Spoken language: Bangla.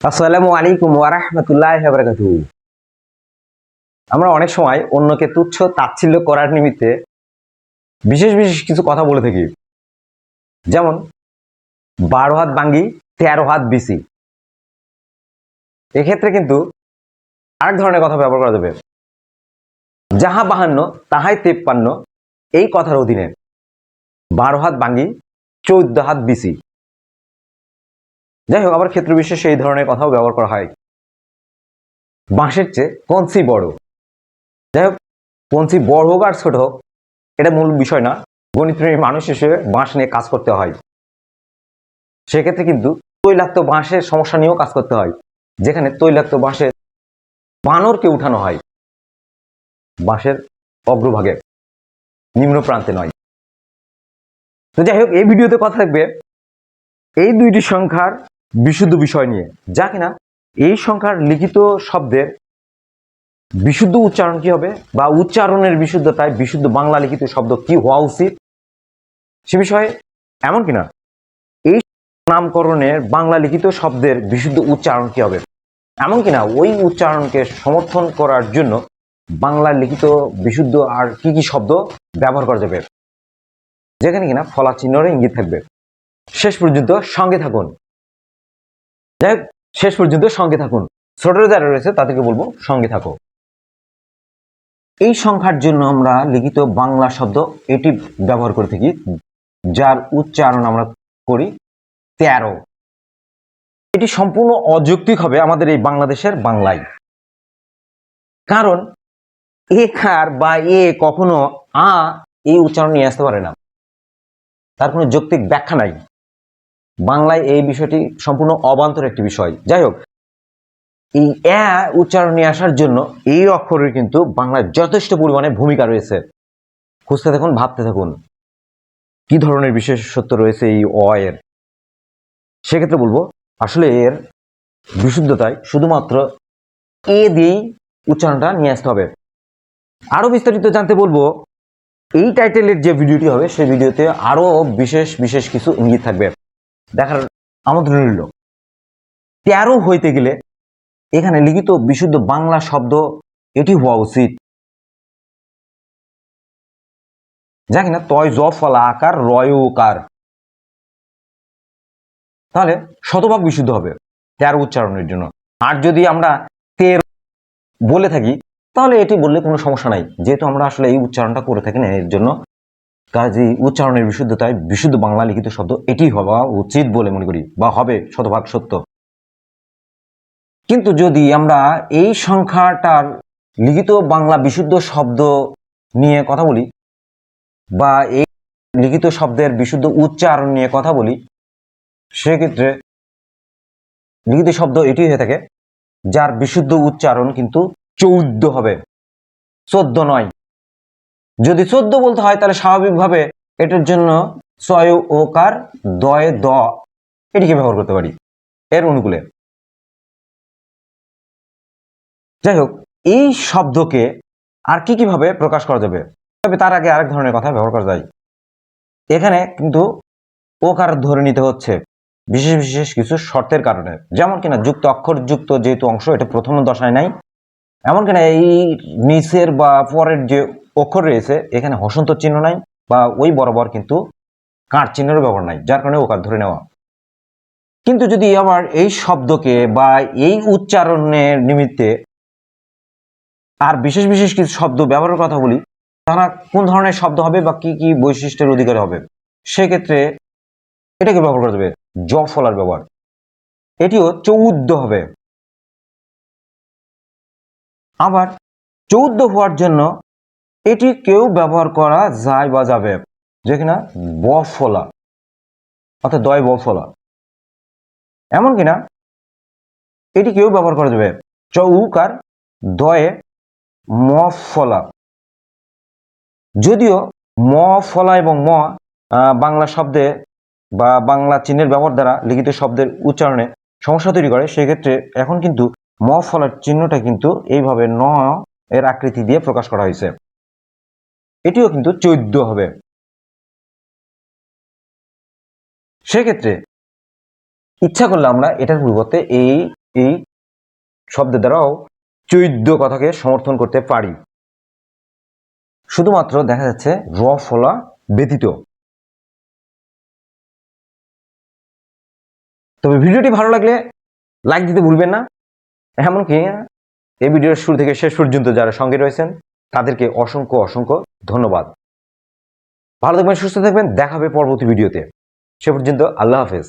আসসালামু আলাইকুম ওয়ারাহমাতুল্লাহ বারাকাতু আমরা অনেক সময় অন্যকে তুচ্ছ তাচ্ছিল্য করার নিমিত্তে বিশেষ বিশেষ কিছু কথা বলে থাকি। যেমন, বারো হাত বাঙ্গি, তেরো হাত বিসি। এক্ষেত্রে কিন্তু আরেক ধরনের কথা ব্যবহার করা যাবে। যাহা বাহান্ন, তাহাই তেপ্পান্ন, এই কথার অধীনে বারো হাত বাঙ্গি, চৌদ্দ হাত বিসি। যাই হোক, আবার ক্ষেত্র বিশেষে এই ধরনের কথাও ব্যবহার করা হয়। বাঁশের চেয়ে কঞ্চি বড়? যাই হোক কঞ্চি বড় হোক আর ছোট হোক, এটা মূল বিষয় না। গণিতপ্রেমী মানুষ হিসেবে বাঁশ নিয়ে কাজ করতে হয়। সেক্ষেত্রে কিন্তু তৈলাক্ত বাঁশের সমস্যা নিয়েও কাজ করতে হয়, যেখানে তৈলাক্ত বাঁশের বানরকে উঠানো হয়। বাঁশের অগ্রভাগে, নিম্ন প্রান্তে নয়। তো যাই হোক, এই ভিডিওতে কথা থাকবে, এই দুইটি সংখ্যার বিশুদ্ধ বিষয় নিয়ে। যা কিনা, এই সংখ্যার লিখিত শব্দের বিশুদ্ধ উচ্চারণ কি হবে বা উচ্চারণের বিশুদ্ধতায় বিশুদ্ধ বাংলা লিখিত শব্দ কি হওয়া উচিত? সে বিষয়ে এমন কিনা, এই নামকরণের বাংলা লিখিত শব্দের বিশুদ্ধ উচ্চারণ কি হবে? এমন কিনা, ওই উচ্চারণকে সমর্থন করার জন্য বাংলা লিখিত বিশুদ্ধ আর কি কি শব্দ ব্যবহার করা যাবে? যেখানে কিনা ফলা চিহ্নর ইঙ্গিত থাকবে। শেষ পর্যন্ত সঙ্গে থাকুন। যাই শেষ পর্যন্ত সঙ্গে থাকুন। ছোটরা যারা রয়েছে, তাদেরকে বলব সঙ্গে থাকো। এই সংখ্যার জন্য আমরা লিখিত বাংলা শব্দ এটি ব্যবহার করে থাকি, যার উচ্চারণ আমরা করি তেরো। এটি সম্পূর্ণ অযৌক্তিক হবে আমাদের এই বাংলাদেশের বাংলায়। কারণ এ খার বা এ কখনো আ এই উচ্চারণ নিয়ে আসতে পারে না। তার কোনো যৌক্তিক ব্যাখ্যা নাই। বাংলায় এই বিষয়টি সম্পূর্ণ অবান্তর একটি বিষয়। যাই হোক, এই অ্যা উচ্চারণ আসার জন্য এই অক্ষরের কিন্তু বাংলায় যথেষ্ট পরিমাণে ভূমিকা রয়েছে। খুঁজতে থাকুন, ভাবতে থাকুন, কি ধরনের বিশেষত্ব রয়েছে এই অ এর? সেক্ষেত্রে বলব, আসলে এর বিশুদ্ধতায় শুধুমাত্র এ দিয়েই উচ্চারণটা নিয়ে আসতে হবে। আরও বিস্তারিত জানতে বলব, এই টাইটেলের যে ভিডিওটি হবে, সেই ভিডিওতে আরও বিশেষ বিশেষ কিছু ইঙ্গিত থাকবে। দেখার আমন্ত্রণ রইল। তেরো হইতে গেলে এখানে লিখিত বিশুদ্ধ বাংলা শব্দ এটি হওয়া উচিত। যা কিনা তয়, জ, ফলা, আকার, রয় ওকার তাহলে শতভাগ বিশুদ্ধ হবে তেরো উচ্চারণের জন্য। আর যদি আমরা তের বলে থাকি, তাহলে এটি বললে কোনো সমস্যা নাই। যেহেতু আমরা আসলে এই উচ্চারণটা করে থাকি না, এর জন্য কাজে উচ্চারণের বিশুদ্ধতায় বিশুদ্ধ বাংলা লিখিত শব্দ এটি হওয়া উচিত বলে মনে করি বা হবে শতভাগ সত্য। কিন্তু যদি আমরা এই সংখ্যাটার লিখিত বাংলা বিশুদ্ধ শব্দ নিয়ে কথা বলি বা এই লিখিত শব্দের বিশুদ্ধ উচ্চারণ নিয়ে কথা বলি, সেক্ষেত্রে লিখিত শব্দ এটি হয়ে থাকে যার বিশুদ্ধ উচ্চারণ কিন্তু চৌদ্দ হবে, চোদ্দ নয়। যদি চোদ্দ বলতে হয়, তাহলে স্বাভাবিকভাবে এটার জন্য ছয় ওকার দয় দ। এটিকে ব্যবহার করতে পারি এর অনুকূলে। যাই হোক, এই শব্দকে আর কি কীভাবে প্রকাশ করা যাবে? তবে তার আগে আরেক ধরনের কথা ব্যবহার করা যায়। এখানে কিন্তু ওকার ধরে নিতে হচ্ছে বিশেষ বিশেষ কিছু শর্তের কারণে। যেমন কিনা যুক্ত অক্ষর যুক্ত যেহেতু অংশ, এটা প্রথম দশায় নাই। এমন কিনা এই নিচের বা পরের যে অক্ষর রয়েছে, এখানে হসন্ত চিহ্ন নাই বা ওই বরাবর কিন্তু কাঁট চিহ্নেরও ব্যবহার নাই, যার কারণে ওকার ধরে নেওয়া। কিন্তু যদি আবার এই শব্দকে বা এই উচ্চারণের নিমিত্তে আর বিশেষ বিশেষ কিছু শব্দ ব্যবহারের কথা বলি, তারা কোন ধরনের শব্দ হবে বা কি কি বৈশিষ্ট্যের অধিকারী হবে? সেক্ষেত্রে এটাকে ব্যবহার করা যাবে ফলার ব্যবহার। এটিও চৌদ্দ হবে। আবার চৌদ্দ হওয়ার জন্য এটি কেউ ব্যবহার করা যায় বা যাবে। যে কিনা ব ফলা অর্থাৎ দয় ব ফলা এমন কিনা? এটি কেউ ব্যবহার করা যাবে। চৌকার দয়ে ম ফলা যদিও ম ফলা এবং ম বাংলা শব্দে বা বাংলা চিহ্নের ব্যবহার দ্বারা লিখিত শব্দের উচ্চারণে সমস্যা তৈরি করে, সেক্ষেত্রে এখন কিন্তু ম ফলার চিহ্নটা কিন্তু এইভাবে ন এর আকৃতি দিয়ে প্রকাশ করা হয়েছে। এটিও কিন্তু চৈদ্য হবে। সেক্ষেত্রে ইচ্ছা করলে আমরা এটার পরিবর্তে এই এই শব্দের দ্বারাও চৈদ্য কথাকে সমর্থন করতে পারি। শুধুমাত্র দেখা যাচ্ছে র ফলা ব্যতীত। তবে ভিডিওটি ভালো লাগলে লাইক দিতে ভুলবেন না। এমনকি এই ভিডিওর শুরু থেকে শেষ পর্যন্ত যারা সঙ্গে রয়েছেন তাদেরকে অসংখ্য অসংখ্য ধন্যবাদ। ভালো থাকবেন, সুস্থ থাকবেন। দেখাবে পরবর্তী ভিডিওতে। সে পর্যন্ত আল্লাহ হাফেজ।